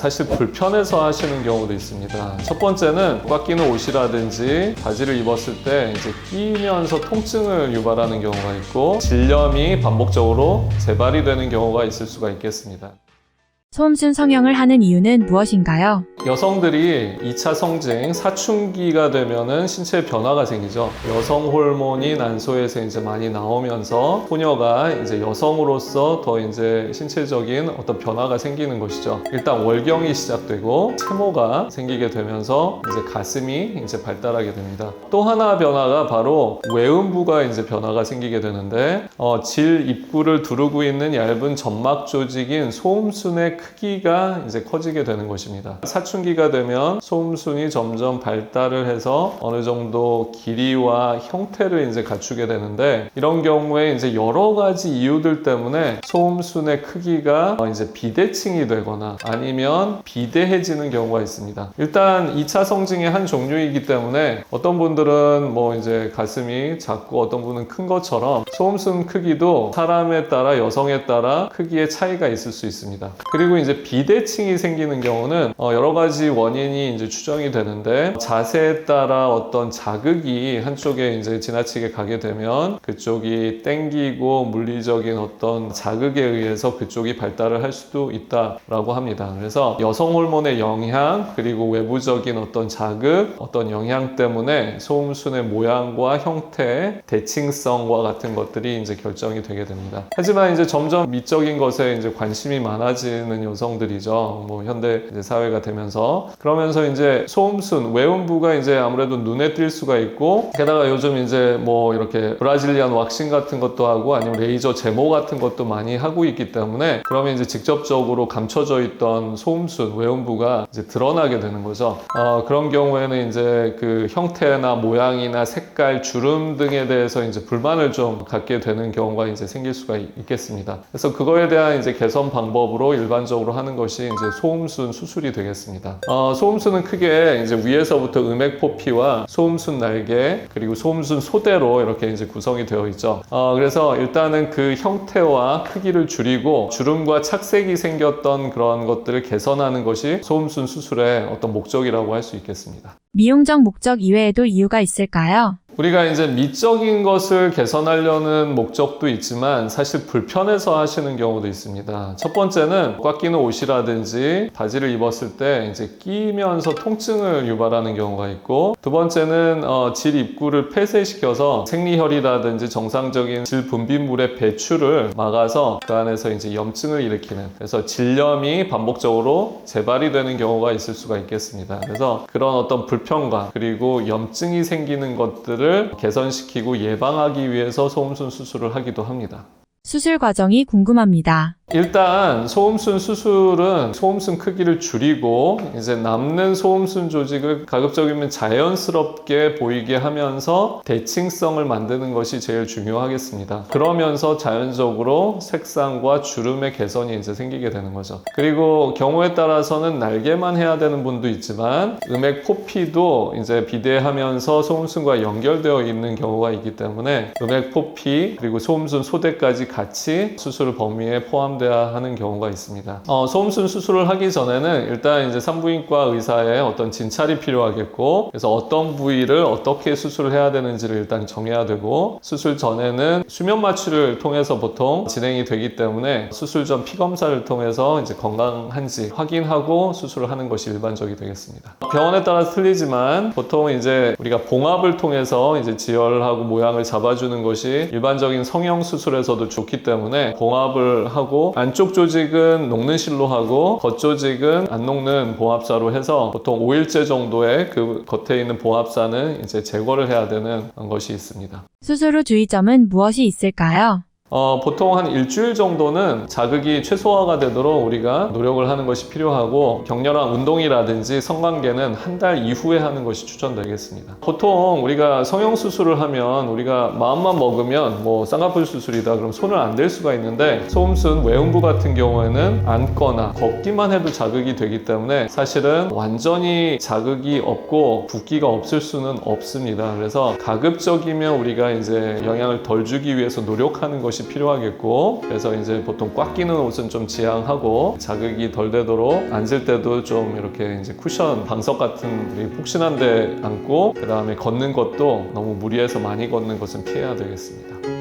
사실 불편해서 하시는 경우도 있습니다. 첫 번째는 꽉 끼는 옷이라든지 바지를 입었을 때 이제 끼면서 통증을 유발하는 경우가 있고 질염이 반복적으로 재발이 되는 경우가 있을 수가 있겠습니다. 소음순 성형을 하는 이유는 무엇인가요? 여성들이 2차 성징, 사춘기가 되면은 신체 변화가 생기죠. 여성 호르몬이 난소에서 이제 많이 나오면서 소녀가 이제 여성으로서 더 이제 신체적인 어떤 변화가 생기는 것이죠. 일단 월경이 시작되고 체모가 생기게 되면서 이제 가슴이 이제 발달하게 됩니다. 또 하나 변화가 바로 외음부가 이제 변화가 생기게 되는데 어, 질 입구를 두르고 있는 얇은 점막 조직인 소음순의 크기가 이제 커지게 되는 것입니다. 사춘기가 되면 소음순이 점점 발달을 해서 어느 정도 길이와 형태를 이제 갖추게 되는데 이런 경우에 이제 여러 가지 이유들 때문에 소음순의 크기가 어, 이제 비대칭이 되거나 아니면 비대해지는 경우가 있습니다. 일단 2차 성징의 한 종류이기 때문에 어떤 분들은 뭐 이제 가슴이 작고 어떤 분은 큰 것처럼 소음순 크기도 사람에 따라 여성에 따라 크기의 차이가 있을 수 있습니다. 그리고 이제 비대칭이 생기는 경우는 어, 여러 가지 원인이 이제 추정이 되는데 자세에 따라 어떤 자극이 한쪽에 이제 지나치게 가게 되면 그쪽이 땡기고 물리적인 어떤 자극에 의해서 그쪽이 발달을 할 수도 있다라고 합니다. 그래서 여성 호르몬의 영향 그리고 외부적인 어떤 자극 어떤 영향 때문에 소음순의 모양과 형태 대칭성과 같은 것들이 이제 결정이 되게 됩니다. 하지만 이제 점점 미적인 것에 이제 관심이 많아지는 여성들이죠. 뭐 현대 사회가 되면서 그러면서 이제 소음순 외음부가 이제 아무래도 눈에 띌 수가 있고 게다가 요즘 이제 뭐 이렇게 브라질리안 왁싱 같은 것도 하고 아니면 레이저 제모 같은 것도 많이 하고 있기 때문에 그러면 이제 직접적으로 감춰져 있던 소음순 외음부가 이제 드러나게 되는 거죠. 어, 그런 경우에는 이제 그 형태나 모양이나 색깔, 주름 등에 대해서 이제 불만을 좀 갖게 되는 경우가 이제 생길 수가 있- 있겠습니다. 그래서 그거에 대한 이제 개선 방법으로 일반 적으로 하는 것이 이제 소음순 수술이 되겠습니다. 어, 소음순은 크게 이제 위에서부터 음액 포피와 소음순 날개 그리고 소음순 소대로 이렇게 이제 구성이 되어 있죠. 어, 그래서 일단은 그 형태와 크기를 줄이고 주름과 착색이 생겼던 그런 것들을 개선하는 것이 소음순 수술의 어떤 목적이라고 할 수 있겠습니다. 미용적 목적 이외에도 이유가 있을까요? 우리가 이제 미적인 것을 개선하려는 목적도 있지만 사실 불편해서 하시는 경우도 있습니다. 첫 번째는 꽉 끼는 옷이라든지 바지를 입었을 때 이제 끼면서 통증을 유발하는 경우가 있고 두 번째는 어, 질 입구를 폐쇄시켜서 생리혈이라든지 정상적인 질 분비물의 배출을 막아서 그 안에서 이제 염증을 일으키는 그래서 질염이 반복적으로 재발이 되는 경우가 있을 수가 있겠습니다. 그래서 그런 어떤 불편감 그리고 염증이 생기는 것들을 개선시키고 예방하기 위해서 소음순 수술을 하기도 합니다. 수술 과정이 궁금합니다. 일단 소음순 수술은 소음순 크기를 줄이고 이제 남는 소음순 조직을 가급적이면 자연스럽게 보이게 하면서 대칭성을 만드는 것이 제일 중요하겠습니다. 그러면서 자연적으로 색상과 주름의 개선이 이제 생기게 되는 거죠. 그리고 경우에 따라서는 날개만 해야 되는 분도 있지만 음액 포피도 이제 비대하면서 소음순과 연결되어 있는 경우가 있기 때문에 음액 포피 그리고 소음순 소대까지 같이 수술 범위에 포함돼야 하는 경우가 있습니다. 어, 소음순 수술을 하기 전에는 일단 이제 산부인과 의사의 어떤 진찰이 필요하겠고 그래서 어떤 부위를 어떻게 수술을 해야 되는지를 일단 정해야 되고 수술 전에는 수면 마취를 통해서 보통 진행이 되기 때문에 수술 전 피 검사를 통해서 이제 건강한지 확인하고 수술을 하는 것이 일반적이 되겠습니다. 병원에 따라 틀리지만 보통 이제 우리가 봉합을 통해서 이제 지혈하고 모양을 잡아주는 것이 일반적인 성형 수술에서도 좋기 때문에 봉합을 하고 안쪽 조직은 녹는 실로 하고 겉 조직은 안 녹는 봉합사로 해서 보통 5일째 정도의 그 겉에 있는 봉합사는 이제 제거를 해야 되는 것이 있습니다. 수술 후 주의점은 무엇이 있을까요? 어, 보통 한 일주일 정도는 자극이 최소화가 되도록 우리가 노력을 하는 것이 필요하고 격렬한 운동이라든지 성관계는 한 달 이후에 하는 것이 추천되겠습니다. 보통 우리가 성형 수술을 하면 우리가 마음만 먹으면 뭐 쌍꺼풀 수술이다 그럼 손을 안 댈 수가 있는데 소음순 외음부 같은 경우에는 앉거나 걷기만 해도 자극이 되기 때문에 사실은 완전히 자극이 없고 붓기가 없을 수는 없습니다. 그래서 가급적이면 우리가 이제 영향을 덜 주기 위해서 노력하는 것이 것이 필요하겠고 그래서 이제 보통 꽉 끼는 옷은 좀 지양하고 자극이 덜 되도록 앉을 때도 좀 이렇게 이제 쿠션 방석 같은 우리 푹신한 데 앉고 그 다음에 걷는 것도 너무 무리해서 많이 걷는 것은 피해야 되겠습니다.